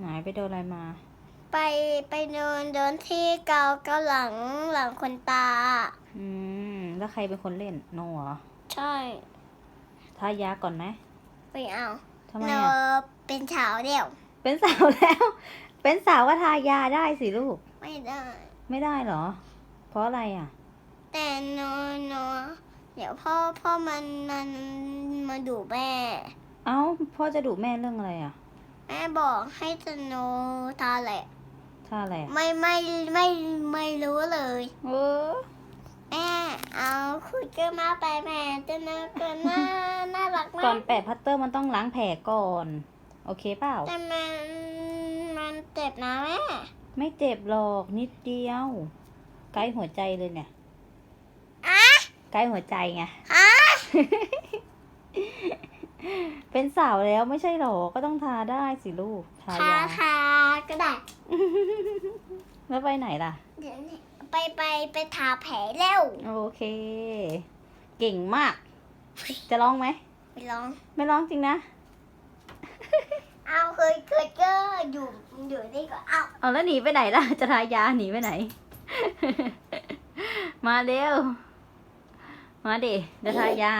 ไหนไปโดนอะไรมา ไปไปโดนโดนที่เกาเกาหลังหลังคนตา อืม แล้วใครเป็นคนเล่นโนเหรอใช่ทายาก่อนไหมไปเอาทำไมเราอะเป็นเฉาวเดี่ยว เป็นสาวแล้ว เป็นสาวก็ทายาได้สิลูก ไม่ได้ ไม่ได้เหรอ เพราะอะไรอะ แต่โนโนเดี๋ยวพ่อพ่อมันมันมาดูแม่ เอ้าพ่อจะดุแม่เรื่องอะไรอะแม่ บอกให้สโนทาแหละท่าอะไรอะไม่ไม่ไม่ไม่รู้เลย เออแม่เอาคุยกันมาไปแม่จะน่าเกินน่าน่ารักก่อมานกแปะพัตเตอร์มันต้องล้างแผลก่อน โอเคเปล่า แต่มันมันเจ็บนะแม่ไม่เจ็บหรอกนิดเดียว ใกล้หัวใจเลยเนี่ย อะใกล้หัวใจไงฮะ เป็นสาวแล้วไม่ใช่หรอ ก็ต้องทาได้สิลูก ทาทายาทาก็ได้ แล้วไปไหนล่ะ เดี๋ยวนี้ไปไปไปทาแผลเร็วโอเค เก่งมาก จะร้องไหม ไปลอง ไม่ร้องจริงนะ เอาเคยเคยก็อยู่อยู่นี่ก็เอาเอาแล้วหนีไปไหนล่ะ จะทายาหนีไปไหน มาเร็ว มาดิจะทายา